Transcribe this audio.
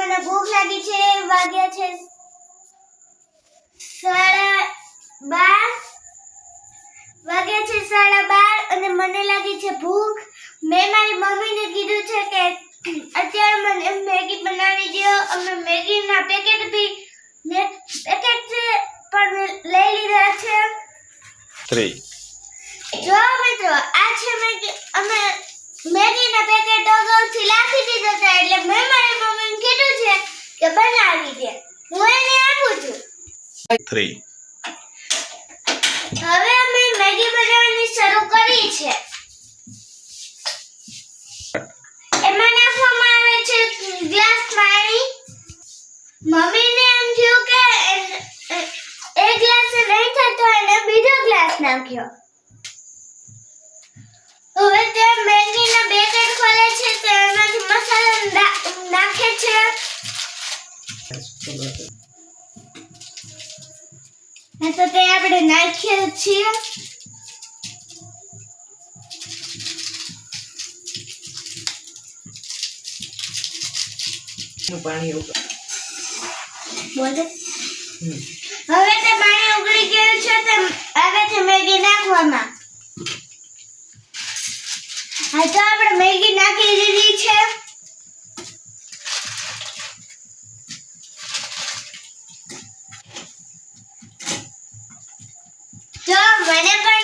મને ભૂખ લાગી છે વાગ્યા છે સાડા બાર. વાગ્યા છે સાડા બાર અને મને લાગી છે ભૂખ. મેં મારી મમ્મીને કીધું છે કે અત્યારે મને મેગી બનાવી દો અમે મેગીના પેકેટ બી પેકેટ પણ લઈ લીધા છે. થ્રી જો મિત્રો આ છે મેગી અમે મેગીના પેકેટ અગાઉથી લાખી દીધા હતા એટલે મેં મારી મમ્મીને કીધું છે કે બનાવી દે હું એને આપું છું. થ્રી હવે અમે મેગી બનાવવાની શરૂ કરી છે. એમાં નાખવામાં આવે છે ગ્લાસ પાણી મમ્મીને એમ થયું કે એક ગ્લાસ નહીં થતો એને બીજો ગ્લાસ નાખ્યો. હવે તે મેગીના પેકેટ ખોલે છે તો એમાંથી મસાલો હા, તો તે આપણે નાખીએ છીએ. પાણી બોલે? હવે તે પાણી ઉકળી ગયું છે તે આવે છે મેગી નાખવામાં. હા તો આપણે મેગી નાખી દીધી છે. તો